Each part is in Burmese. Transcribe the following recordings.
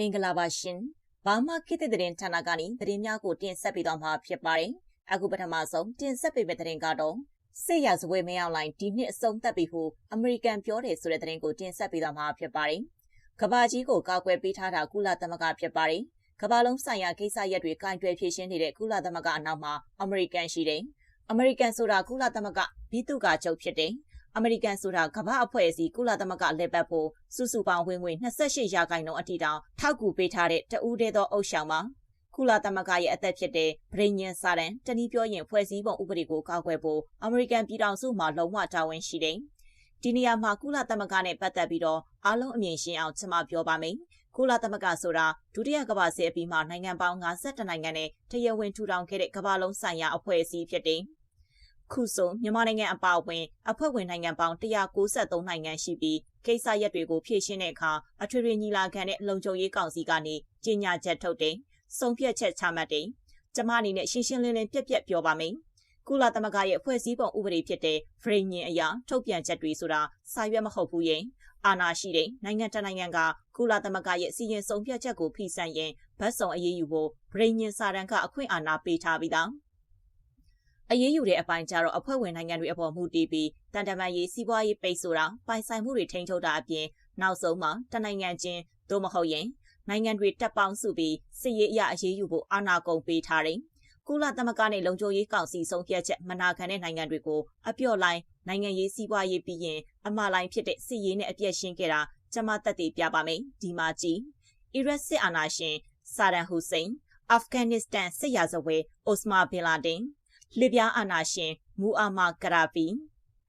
မင်္ဂလာပါရှင်။ဘာမှခေတ်သစ်သတင်းဌာနကနေသတင်းများကိုတင်ဆက်ပေးသွားမှာဖြစ်ပါတယ်။အခုပထမဆုံးတင်ဆက်ပေးမယ့်သတင်းကတော့စစ်ရဇဝဲမရောက်လိုက်ဒီနှစ်အဆုံးသတ်ပြီဟုအမေရိကန်ပြောတယ်ဆိုတဲ့သတင်းကိုတင်ဆက်ပေးသွားမှာဖြစ်ပါတယ်။ကဘာကြီးကိုကာကွယ်ပေးထားတာကုလသမဂ္ဂဖြစ်ပါတယ်။ကဘာလုံးဆိုင်ရာကိစ္စရပ်တွေကင်တွယ်ဖြည့်ရှင်းနေတဲ့ကုလသမဂ္ဂအနောက်မှာအမေရိကန်ရှိတယ်။အမေရိကန်ဆိုတာကုလသမဂ္ဂဘီတုကချုပ်ဖြစ်တယ်။ အမေရိကန်ဆိုတာကမ္ဘာအဖွဲ့အစည်းကုလသမဂ္ဂလက်ပတ်ဖို့စုစုပေါင်းဝင်ငွေ28ရာခိုင်နှုန်းအထိတောင်ထောက်ကူပေးထားတဲ့တဦးတည်းသောအုပ်ဆောင်မှာကုလသမဂ္ဂရဲ့အသက်ဖြစ်တဲ့ဗြိညင်စာတန်တနည်းပြောရင်ဖွဲ့စည်းပုံဥပဒေကိုကောက်ွယ်ဖို့အမေရိကန်ပြည်ထောင်စုမှာလုံးဝတာဝန်ရှိတယ်။ဒီနေရာမှာကုလသမဂ္ဂနဲ့ပတ်သက်ပြီးတော့အားလုံးအမြင်ရှင်းအောင်ကျွန်မပြောပါမယ်။ကုလသမဂ္ဂဆိုတာဒုတိယကမ္ဘာစစ်အပြီးမှာနိုင်ငံပေါင်း52နိုင်ငံနဲ့တရဝင်းထူထောင်ခဲ့တဲ့ကမ္ဘာလုံးဆိုင်ရာအဖွဲ့အစည်းဖြစ်တယ်။ ခုဆိုမြန်မာနိုင်ငံအပါအဝင်အဖွဲ့ဝင်နိုင်ငံပေါင်း193နိုင်ငံရှိပြီးကိစ္စရပ်တွေကိုဖြည့်ရှင်းတဲ့အခါအထွေထွေညီလာခံနဲ့လုံခြုံရေးကောင်စီကနေကြေညာချက်ထုတ်တယ်။ဆုံးဖြတ်ချက်ချမှတ်တယ်။ကျမအနေနဲ့ရှင်းရှင်းလင်းလင်းပြက်ပြက်ပြောပါမယ်။ကုလသမဂ္ဂရဲ့ဖွဲ့စည်းပုံဥပဒေဖြစ်တဲ့ frame အရာထုတ်ပြန်ချက်တွေဆိုတာစာရွက်မဟုတ်ဘူးရင်အာဏာရှိတဲ့နိုင်ငံတကာနိုင်ငံကကုလသမဂ္ဂရဲ့စီရင်ဆုံးဖြတ်ချက်ကိုဖိစံရင်ဗတ်စုံအရေးယူဖို့ဗြိညင်စာတန်ကအခွင့်အာဏာပေးထားပြီးသား။ အရေးယူတဲ့အပိုင်းကျတော့အဖွဲ့ဝင်နိုင်ငံတွေအပေါ်မူတည်ပြီးတန်တမာရေးစီးပွားရေးပိတ်ဆိုတာပိုင်ဆိုင်မှုတွေထိန်းချုပ်တာအပြင်နောက်ဆုံးမှာတနိုင်ငံချင်းသို့မဟုတ်ရင်နိုင်ငံတွေတက်ပေါင်းစုပြီးစစ်ရေးအရအရေးယူဖို့အာဏာကုန်ပေးထားတယ်။ကုလသမဂ္ဂနဲ့လုံခြုံရေးကောင်စီဆုံးဖြတ်ချက်မနာခံတဲ့နိုင်ငံတွေကိုအပြော့လိုင်းနိုင်ငံရေးစီးပွားရေးပြီးရင်အမှားလိုင်းဖြစ်တဲ့စစ်ရေးနဲ့အပြည့်ရှင်းခဲ့တာကျွန်မတက်တည်ပြပါမယ်ဒီမှာကြည့်အီရတ်စစ်အာဏာရှင်ဆာဒန်ဟူစိန်အာဖဂန်နစ္စတန်စစ်ရာဇဝဲအိုစမာဘင်လာဒင် လစ်ပြားအာဏာရှင်မူအာမာကရာဖီ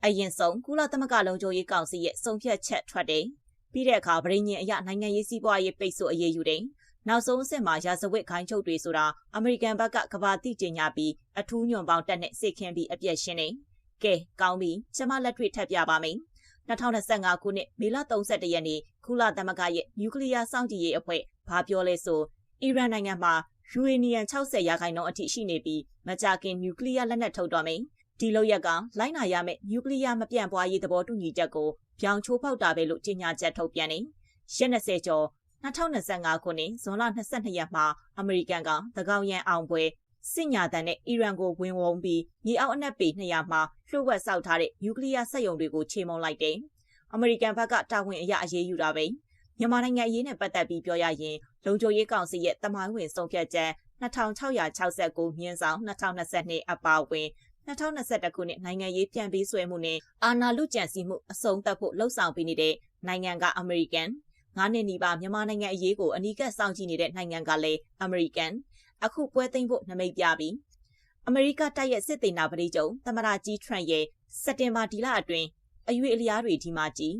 အရင်ဆုံးကုလသမဂ္ဂလုံခြုံရေးကောင်စီရဲ့ဆုံးဖြတ်ချက်ထွက်တယ်။ပြီးတဲ့အခါဗြိညင်အရနိုင်ငံရေးစီးပွားရေးပိတ်ဆို့အရေးယူတယ်။နောက်ဆုံးအဆင့်မှာရာဇဝတ်ခိုင်းချုပ်တွေဆိုတာအမေရိကန်ဘက်ကကဘာတိကျညာပြီးအထူးညွန်ပေါင်းတက်နဲ့စစ်ခင်းပြီးအပြည့်ရှင်းတယ်။ကဲကောင်းပြီကျမလက်တွေ့ထပ်ပြပါမယ်။2025ခုနှစ်မေလ31ရက်နေ့ကုလသမဂ္ဂရဲ့နျူကလ িয়ার စောင့်ကြည့်ရေးအဖွဲ့ဘာပြောလဲဆိုအီရန်နိုင်ငံမှာ ယူရေနီယံ60ရာခိုင်နှုန်းအထိရှိနေပြီးမကြာခင်နျူကလ িয়ার လက်နက်ထုတ်တော့မယ်။ဒီလောက်ရက်ကလိုင်းနာရမယ့်နျူကလ িয়ার မပြန့်ပွားရေးသဘောတူညီချက်ကိုပြောင်းချိုးဖောက်တာပဲလို့ကြေညာချက်ထုတ်ပြန်နေ။ရက်20ကျော်2025ခုနှစ်ဇွန်လ22ရက်မှာအမေရိကန်ကသကောင်ရန်အောင်ပွဲစစ်ညာတန်နဲ့အီရန်ကိုဝင်ဝုံပြီးမြေအောက်အနက်ပေ200မှာလှုပ်ဝက်ဆောက်ထားတဲ့နျူကလ িয়ার စက်ရုံတွေကိုချိန်မုံလိုက်တယ်။အမေရိကန်ဘက်ကတာဝန်အရအရေးယူတာပဲ။ မြန်မာနိုင်ငံအရေးနဲ့ပတ်သက်ပြီးပြောရရင်လုံခြုံရေးကောင်စီရဲ့တမိုင်းဝင်ဆုံးဖြတ်ချက်2669မြင်းဆောင်2022အပါအဝင်2021ခုနှစ်နိုင်ငံရေးပြန်ပြီးဆွဲမှုနဲ့အာဏာလုကြံစီမှုအဆုံးသတ်ဖို့လှုံ့ဆော်ပေးနေတဲ့နိုင်ငံကအမေရိကန်ငါးနှစ်နီးပါးမြန်မာနိုင်ငံအရေးကိုအနီးကပ်စောင့်ကြည့်နေတဲ့နိုင်ငံကလည်းအမေရိကန်အခုပွဲသိမ်းဖို့နမိတ်ပြပြီးအမေရိကတိုက်ရဲ့စစ်သေးနာပရိကျုံသမရကြီးထရန့်ရဲ့စက်တင်ဘာဒီလအတွင်းအရွေအလျားတွေဒီမှာကြည့်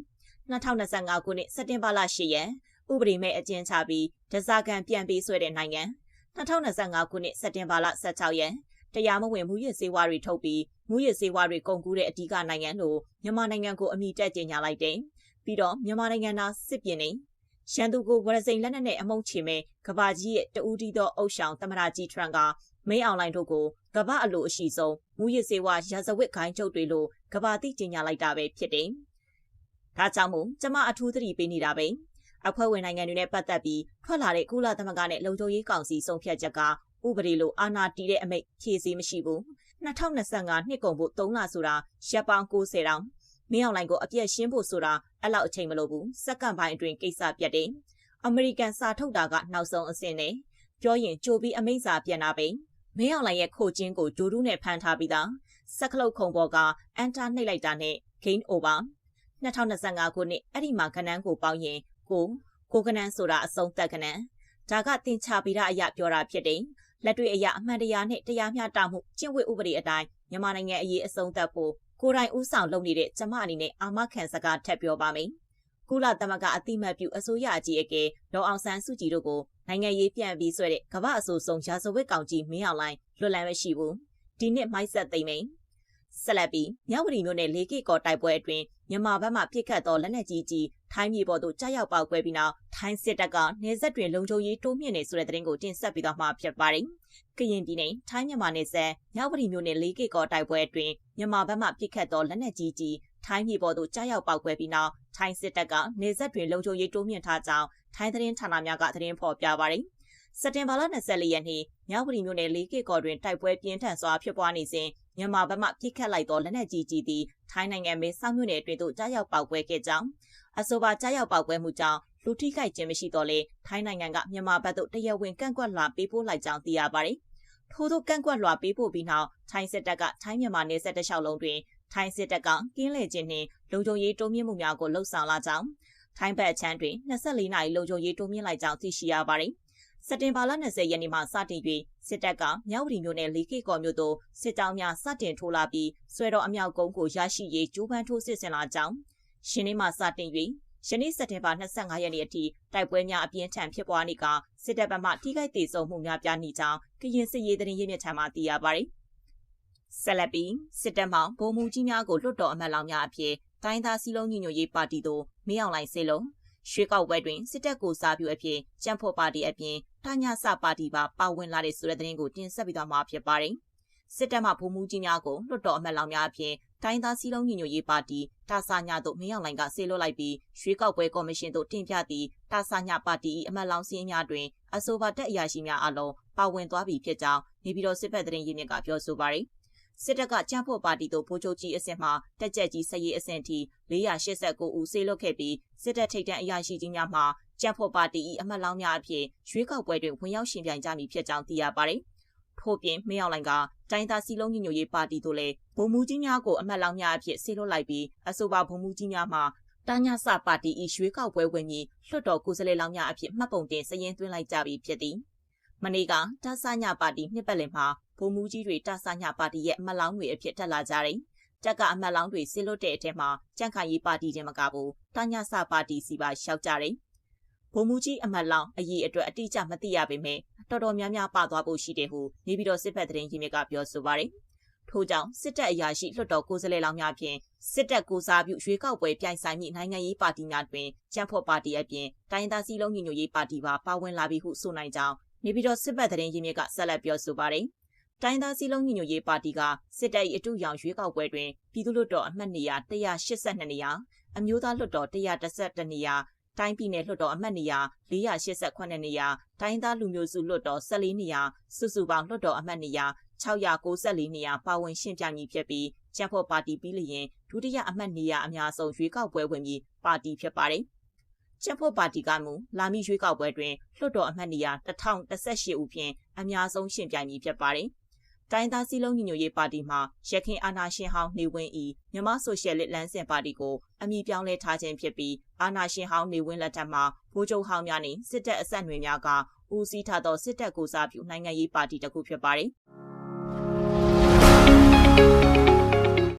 2025ခုနှစ်စက်တင်ဘာလ10ရက်ဥပဒေမဲ့အကျဉ်းချပြီးဒဇာကန်ပြန်ပေးဆွဲတဲ့နိုင်ငံ2025ခုနှစ်စက်တင်ဘာလ16ရက်တရားမဝင်မူရစ်စေဝါတွေထုတ်ပြီးမူရစ်စေဝါတွေကုန်ကူးတဲ့အဓိကနိုင်ငံလို့မြန်မာနိုင်ငံကိုအမိတက်ကြေညာလိုက်တယ်။ပြီးတော့မြန်မာနိုင်ငံသားစစ်ပြင်းနေရန်သူကိုဝရစိန်လက်နက်နဲ့အမုန်းချေမဲ့ကဘာကြီးရဲ့တူးတီသောအုပ်ဆောင်သမရကြီးထရန်ကမင်းအွန်လိုင်းတို့ကိုကဘာအလိုအရှိဆုံးမူရစ်စေဝါရာဇဝတ်ခိုင်းချုပ်တွေလို့ကဘာတိကြေညာလိုက်တာပဲဖြစ်တယ်။ ဒါကြောင့်မို့ကျမအထူးသတိပေးနေတာပဲ။အဖွဲ့ဝင်နိုင်ငံတွေနဲ့ပတ်သက်ပြီးထွက်လာတဲ့ကုလသမဂ္ဂနဲ့လုံခြုံရေးကောင်စီဆုံးဖြတ်ချက်ကဥပဒေလိုအာဏာတည်တဲ့အမိန့်ဖြည့်ဆည်းမရှိဘူး2025နှစ်ကုန်ဖို့3လဆိုတာရပ်ပေါင်း90တောင်မင်းအောင်လိုင်ကိုအပြည့်ရှင်းဖို့ဆိုတာအဲ့လောက်အချိန်မလိုဘူးစက္ကန့်ပိုင်းအတွင်းကိစ္စပြတ်တယ်အမေရိကန်စာထုတ်တာကနောက်ဆုံးအဆင့်နဲ့ပြောရင်ကြိုပြီးအမိန့်စာပြန်လာပဲမင်းအောင်လိုင်ရဲ့ခိုချင်းကိုဂျိုဒူးနဲ့ဖမ်းထားပြီးသားစက်ကလုတ်ခုံပေါ်ကအန်တာနှိပ်လိုက်တာနဲ့ gain over 2025ခုနှစ်အဲ့ဒီမှာကနန်းကိုပေါင်းရင်ကိုကိုကနန်းဆိုတာအဆုံးသက်ကနန်းဒါကတင်ချပြီးတာအရာပြောတာဖြစ်တယ်လက်တွေ့အရာအမှန်တရားနဲ့တရားမျှတမှုကျင့်ဝတ်ဥပဒေအတိုင်းမြန်မာနိုင်ငံအရေးအဆုံးသတ်ဖို့ကိုယ်တိုင်ဥဆောင်လုပ်နေတဲ့ကျမအနေနဲ့အာမခံစကားထပ်ပြောပါမယ်ကုလသမဂ္ဂအတိမတ်ပြုအစိုးရအကြီးအကဲဒေါအောင်ဆန်းစုကြည်တို့ကိုနိုင်ငံရေးပြန်ပြီးဆွဲတဲ့ကမ္ဘာအဆိုးဆုံးရာဇဝတ်ကောင်ကြီးမင်းအောင်လှိုင်လွတ်လပ်မရှိဘူးဒီနှစ်မိုက်ဆက်သိမ့်မယ်ဆက်လက်ပြီးမြဝတီမြို့နယ်လေးကီကော်တိုက်ပွဲအတွင်း မြန်မာဘက်မှပြစ်ခတ်သောလက်နက်ကြီးကြီးထိုင်းမြေပေါ်သို့ကြားရောက်ပေါက်ကွဲပြီးနောက်ထိုင်းစစ်တပ်ကနေဆက်တွင်လုံခြုံရေးတိုးမြင့်နေဆိုတဲ့သတင်းကိုတင်ဆက်ပေးသွားမှာဖြစ်ပါတယ်။ကရင်ပြည်နယ်ထိုင်းမြန်မာနယ်စပ်မြဝတီမြို့နယ်လေးကီကော်တိုက်ပွဲအတွင်းမြန်မာဘက်မှပြစ်ခတ်သောလက်နက်ကြီးကြီးထိုင်းပြည်ပေါ်သို့ကြားရောက်ပောက်ကွဲပြီးနောက်ထိုင်းစစ်တပ်ကနေဆက်တွင်လုံခြုံရေးတိုးမြင့်ထားကြောင်းထိုင်းသတင်းဌာနများကသတင်းဖော်ပြပါတယ်။စက်တင်ဘာလ24ရက်နေ့မြောက်ပြည်မြို့နယ်လေးကစ်ကော်တွင်တိုက်ပွဲပြင်းထန်စွာဖြစ်ပွားနေစဉ် မြန်မာဘက်မှပြစ်ခတ်လိုက်သောလက်နက်ကြီးကြီးသည်ထိုင်းနိုင်ငံမဲဆောက်မြို့နယ်အတွင်းသို့ကြားရောက်ပောက်ကွဲခဲ့ကြောင်းအဆိုပါကြားရောက်ပောက်ကွဲမှုကြောင့်လူထိခိုက်ခြင်းမရှိတော့လေထိုင်းနိုင်ငံကမြန်မာဘက်သို့တရားဝင်ကန့်ကွက်လွှာပေးပို့လိုက်ကြောင်းသိရပါတယ်။ထို့သောကန့်ကွက်လွှာပေးပို့ပြီးနောက်ထိုင်းစစ်တပ်ကထိုင်းမြန်မာနယ်စပ်တစ်လျှောက်လုံးတွင်ထိုင်းစစ်တပ်ကကင်းလေခြင်းနှင့်လုံခြုံရေးတိုးမြင့်မှုများကိုလှုံ့ဆော်လာကြောင်းထိုင်းဘက်အချမ်းတွင်24နာရီလုံခြုံရေးတိုးမြင့်လိုက်ကြောင်းသိရှိရပါတယ်။ စက်တင်ဘာလ20ရက်နေ့မှစတင်၍စစ်တပ်ကမြောက်ပြည်မြို့နယ်လီကီကော်မြို့သို့စစ်ကြောင်းများစတင်ထိုးလာပြီးဆွဲတော်အမြောက်ကုန်းကိုရရှိရေးကျူးပန်းထိုးစစ်ဆင်လာကြောင်းရှင်နေ့မှစတင်၍ယနေ့စက်တင်ဘာ25ရက်နေ့အထိတိုက်ပွဲများအပြင်းထန်ဖြစ်ပွားနေကစစ်တပ်ဘက်မှထိခိုက်ဒေဆုံးမှုများပြားနေကြောင်းကရင်စစ်ရေးသတင်းရင်းမြစ်ထံမှသိရပါတယ်။ဆက်လက်ပြီးစစ်တပ်မှဗိုလ်မှူးကြီးများကိုလွတ်တော်အမတ်လောင်များအဖြစ်တိုင်းသားစည်းလုံးညီညွတ်ရေးပါတီသို့မင်းအောင်လှိုင်စေလုံးရွှေကောက်ပွဲတွင်စစ်တပ်ကိုစားပြုအဖြစ်ကြံ့ဖို့ပါတီအပြင် တညဆပါတီပါပါဝင်လာတဲ့ဆိုတဲ့သတင်းကိုတင်ဆက်ပြီးသွားမှာဖြစ်ပါတယ်။စစ်တပ်မှဗိုလ်မှူးကြီးများကိုလွတ်တော်အမတ်လောင်များအဖြစ်တိုင်းသားစည်းလုံးညီညွတ်ရေးပါတီတာဆာညတို့မင်းအောင်လှိုင်ကဆေးလွတ်လိုက်ပြီးရွှေကောက်ပွဲကော်မရှင်တို့တင်ပြသည့်တာဆာညပါတီအမတ်လောင်စည်းများတွင်အဆိုပါတက်အရာရှိများအလုံးပါဝင်သွားပြီဖြစ်ကြောင်းနေပြည်တော်စစ်ဖက်သတင်းရင်းမြစ်ကပြောဆိုပါတယ်။ စစ်တပ်ကကြမ်းဖို့ပါတီတို့ဗိုလ်ချုပ်ကြီးအဆင့်မှတက်ကြက်ကြီးစရေးအဆင့်ထိ489ဦးဆေးလွတ်ခဲ့ပြီးစစ်တပ်ထိပ်တန်းအရာရှိကြီးများမှကြမ်းဖို့ပါတီ၏အမတ်လောင်များအဖြစ်ရွေးကောက်ပွဲတွင်ဝင်ရောက်ရှင်ပြိုင်ကြမည်ဖြစ်ကြောင်းသိရပါတယ်။ထို့ပြင်မင်းအောင်လှိုင်ကတိုင်းသားစီလုံးညီညွတ်ရေးပါတီတို့လည်းဗိုလ်မှူးကြီးများကိုအမတ်လောင်များအဖြစ်ဆေးလွတ်လိုက်ပြီးအဆိုပါဗိုလ်မှူးကြီးများမှတာညဆပါတီ၏ရွေးကောက်ပွဲဝင်ပြီးလွှတ်တော်ကိုယ်စားလှယ်လောင်များအဖြစ်မှတ်ပုံတင်စည်ရင်းသွင်းလိုက်ကြပြီဖြစ်သည်။ မနေ့ကတာဆညပါတီနှစ်ပတ်လည်မှာဗိုလ်မှူးကြီးတွေတာဆညပါတီရဲ့အမတ်လောင်တွေအဖြစ်တက်လာကြတယ်။တက်ကအမတ်လောင်တွေဆေးလွတ်တဲ့အထက်မှာကြန့်ခိုင်ရေးပါတီတင်မကဘူးတာညဆပါတီစီပါရှောက်ကြတယ်။ဗိုလ်မှူးကြီးအမတ်လောင်အရေးအတွက်အတိအကျမသိရပေမဲ့တော်တော်များများပါသွားဖို့ရှိတယ်ဟုနေပြည်တော်စစ်ဖက်သတင်းကြီးမြစ်ကပြောဆိုပါတယ်။ထို့ကြောင့်စစ်တပ်အရာရှိလွှတ်တော်ကိုယ်စားလှယ်လောင်များဖြင့်စစ်တပ်ကိုစားပြုရွေးကောက်ပွဲပြိုင်ဆိုင်မည့်နိုင်ငံရေးပါတီများတွင်ကျန်းဖော့ပါတီအပြင်တိုင်းသားစည်းလုံးညီညွတ်ရေးပါတီပါပါဝင်လာပြီဟုဆိုနိုင်ကြောင်း နေပြည်တော်စစ်ဖက်သတင်းကြီးမြစ်ကဆက်လက်ပြောဆိုပါတယ်။တိုင်းသားစည်းလုံးညီညွတ်ရေးပါတီကစစ်တပ်၏အတူရောင်ရွေးကောက်ပွဲတွင်ပြည်သူ့လွှတ်တော်အမှတ်နေရာ182နေရာအမျိုးသားလွှတ်တော်112နေရာတိုင်းပြည်နယ်လွှတ်တော်အမတ်နေရာ488နေရာတိုင်းသားလူမျိုးစုလွှတ်တော်14နေရာစုစုပေါင်းလွှတ်တော်အမတ်နေရာ694နေရာပါဝင်ရှင်းပြမည်ဖြစ်ပြီးကျန်းဖော်ပါတီပြီးလျင်ဒုတိယအမတ်နေရာအများဆုံးရွေးကောက်ပွဲဝင်ပြီးပါတီဖြစ်ပါတယ်။ ကျန်းဖော်ပါတီကမူလာမီရွေးကောက်ပွဲတွင်လွှတ်တော်အမတ်နေရာ1018ဦးဖြင့်အများဆုံးရှင်းပြမည်ဖြစ်ပါတယ်။တိုင်းသားစည်းလုံးညီညွတ်ရေးပါတီမှရခိုင်အာဏာရှင်ဟောင်းနေဝင်းဤမြန်မာဆိုရှယ်လစ်လမ်းစဉ်ပါတီကိုအမည်ပြောင်းလဲထားခြင်းဖြစ်ပြီးအာဏာရှင်ဟောင်းနေဝင်းလက်ထက်မှာဗိုလ်ချုပ်ဟောင်းများနှင့်စစ်တပ်အဆက်အနွယ်များကဦးစီးထားသောစစ်တပ်ကိုစားပြုနိုင်ငံရေးပါတီတစ်ခုဖြစ်ပါတယ်။